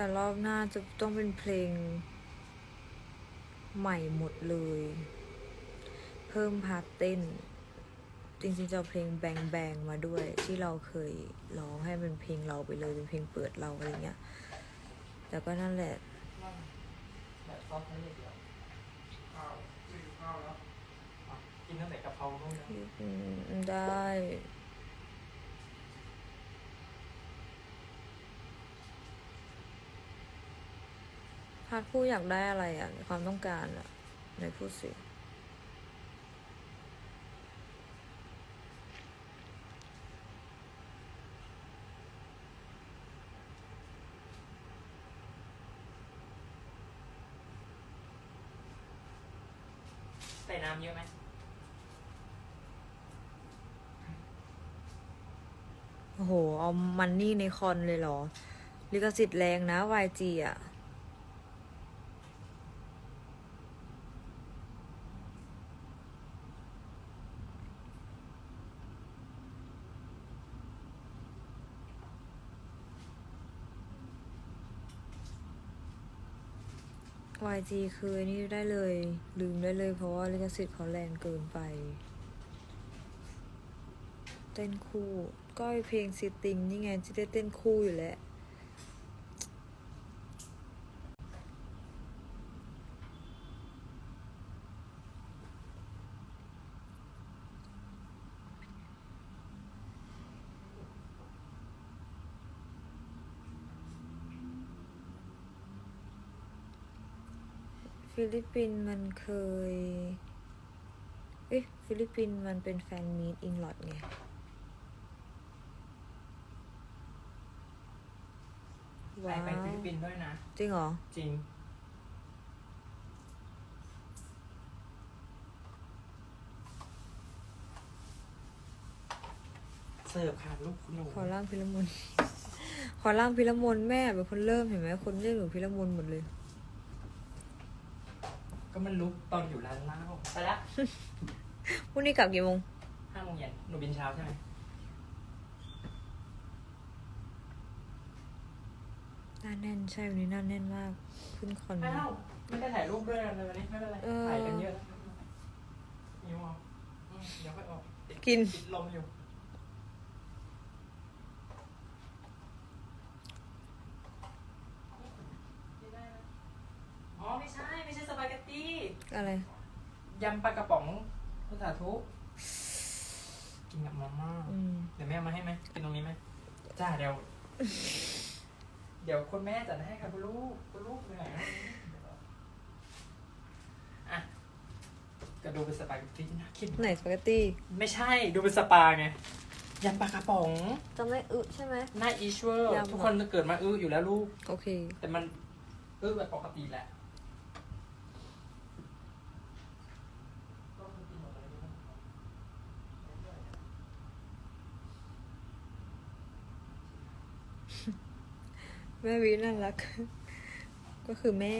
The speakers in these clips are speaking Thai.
แต่รอบหน้าจะต้องเป็นเพลง ใหม่หมดเลย เพิ่มพาร์ทเต้น จริงๆจะเอาเพลงแบงแบงมาด้วย ที่เราเคยร้องให้เป็นเพลงเราไปเลยเป็นเพลงเปิดเราอะไรเงี้ย แต่ก็นั่นแหละแบบซอสไม่เดียวข้าวซื้อข้าวแล้วอะกินตั้งแต่กะเพราด้วยนะอืมได้ พาร์ทผู้อยากได้อะไรอะความต้องการอะไหนพูดสิใส่น้ำเยอะไหมโอ้โห เอามันนี่ในคอนเลยเหรอ ลิขสิทธิ์แรงนะ YG อะ YG คืออันนี่ได้เลยลืมได้เลยเพราะว่าลิขสิทธิ์เขาแรงเกินไป เต้นคู่ ก็ไอ้เพลงซิติงนี่ไงจะได้เต้นคู่อยู่แล้ว ฟิลิปปินส์มันเคย เอ๊ะ ฟิลิปปินส์มันเป็นแฟนมีตอิงลอดไงไปว้าวไปฟิลิปปินส์ด้วยนะ จริงเหรอ จริง เสิร์ฟค่ะลูกคุณหนูขอร่างพิรมน ขอร่างพิรมนแม่เป็นคนเริ่มเห็นไหมคนเรียกหนูพิรมนหมดเลย ก็มันลุกตอนอยู่ร้านเหล้าไปละพรุ่งนี้กลับกี่โมงห้าโมงเย็นหนูบินเช้าใช่ไหมหน้าแน่นใช่วันนี้หน้าแน่นมากขึ้นคอนอ้าวไม่ได้ถ่ายรูปด้วยเลยวันนี้ไม่เป็นไรเออถ่ายกันเยอะแล้วนิ้วเอาอืมเดี๋ยวค่อยออกติดกิน ติดลมอยู่ อ๋อ ไม่ใช่ ไม่ใช่สปาเกตตี้ อะไร ยำปลากระป๋องภาษาทุกินกับมาม่าอืม เดี๋ยวแม่เอามาให้ไหมกินตรงนี้ไหมจ้าเดี๋ยว เดี๋ยวคุณแม่จัดให้ค่ะคุณลูกคุณลูกเหนื่อยนะอะก็ดูเป็นสปาเกตตี้น่ากิน ไหนสปาเกตตี้ไม่ใช่ดูเป็นสปาไงยำปลากระป๋องจะไม่อึใช่ไหม หน้าอีชเวอร์ยำ ทุกคนเกิดมาอื้ออยู่แล้วลูก โอเค แต่มันอื้อแบบปกติแหละ แม่วิน่ารัก ก็คือแม่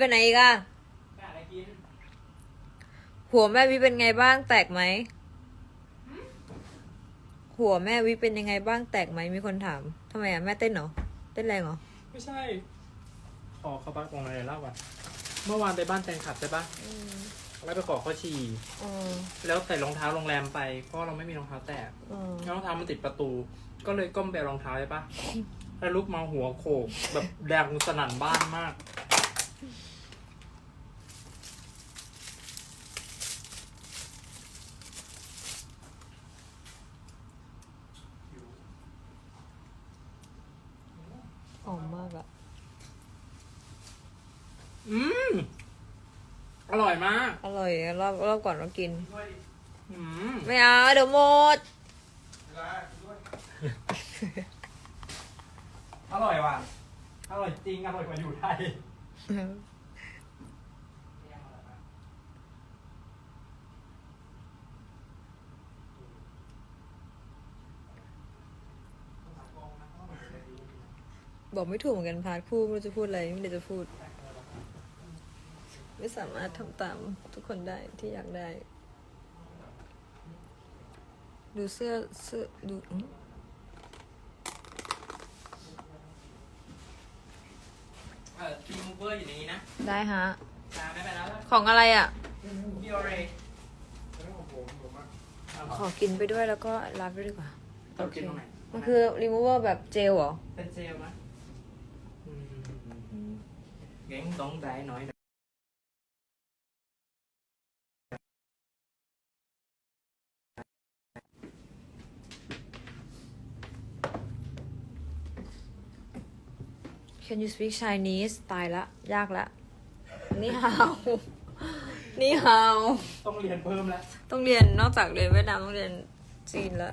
ไปไหนอีกอะไปหาอะไรกินหัวแม่วิเป็นไงบ้างแตกไหม หัวแม่วิเป็นยังไงบ้างแตกไหมมีคนถามทำไมอะแม่เต้นเหรอ เต้นแรงเหรอ ไม่ใช่ ขอเขาบักตรงอะไรเล่าก่อนเมื่อวานไปบ้านแฟนคลับใช่ปะอืมแล้วไปขอเขาฉี่อ๋อแล้วใส่รองเท้าโรงแรมไป เพราะเราไม่มีรองเท้าแตะอ๋อแล้วรองเท้ามันติดประตู ก็เลยก้มไปเอารองเท้าใช่ปะแล้วลุกมาหัวโขกแบบแดงสนั่นบ้านมาก อมมากอะอืม อร่อยมาก อร่อยอะรอบรอบก่อนเรากิน อืม ไม่เอาเดี๋ยวหมด อร่อยว่ะ อร่อยจริง อร่อยกว่าอยู่ไทย บอกไม่ถูกเหมือนกันพาร์ทพูดไม่รู้จะพูดอะไรไม่รู้จะพูด ไม่สามารถทำตามทุกคนได้ที่อยากได้ ดูเสื้อเสื้อดูอืมเออทีมูเบอร์อยู่ในนี้นะได้ฮะ ตามไม่ไปแล้วของอะไรอะ บิโอเรขอกินไปด้วยแล้วก็รับด้วยดีกว่า เรากินตรงไหนมันคือ remover แบบเจลเหรอ เป็นเจลนะ เง้งตรงได้น้อยหน่อย Can you speak Chinese ตายละ ยากละนี่ฮาวนี่ฮาวต้องเรียนเพิ่มแล้ว ต้องเรียนนอกจากเรียนเวียดนามต้องเรียนจีนละ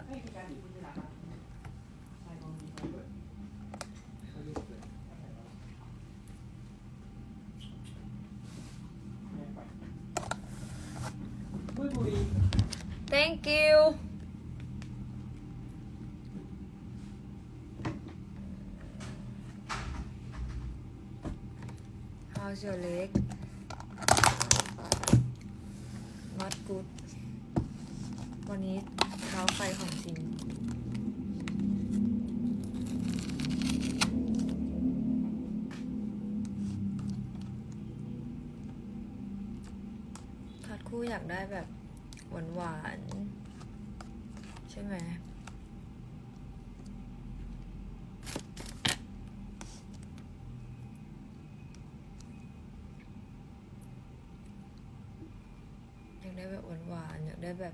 บุยบุย Thank you How's your leg Not good วันนี้เท้าไฟของจริงทัดคู่อยากได้แบบานหวานใช่ไหมอยากได้แบบหวานหวานๆอยากได้แบบ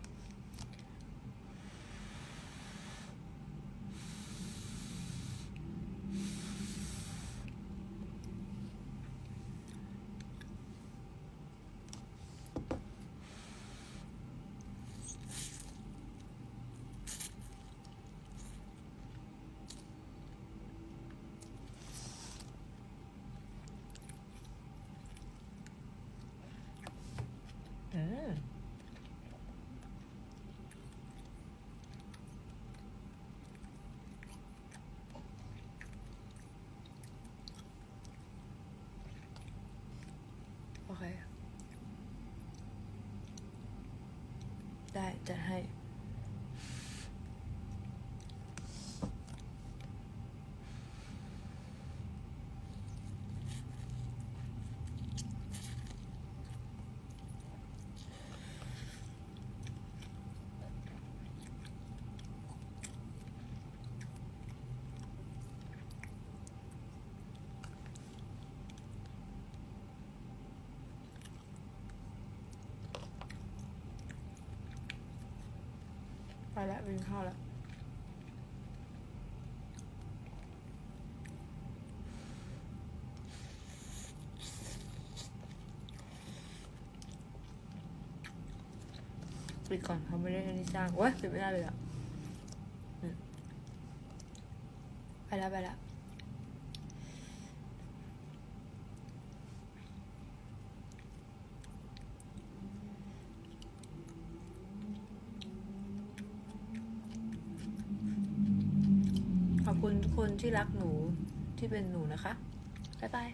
อืมโอเค ได้จะให้ไป แล้วไปกินข้าวแล้วปิดก่อนเขาไม่ได้อันนี้จ้างโอ้ยปิดไม่ได้เลยอะไปแล้วไปแล้ว ขอบคุณทุก คนที่รักหนูที่เป็นหนูนะคะ บ๊ายบาย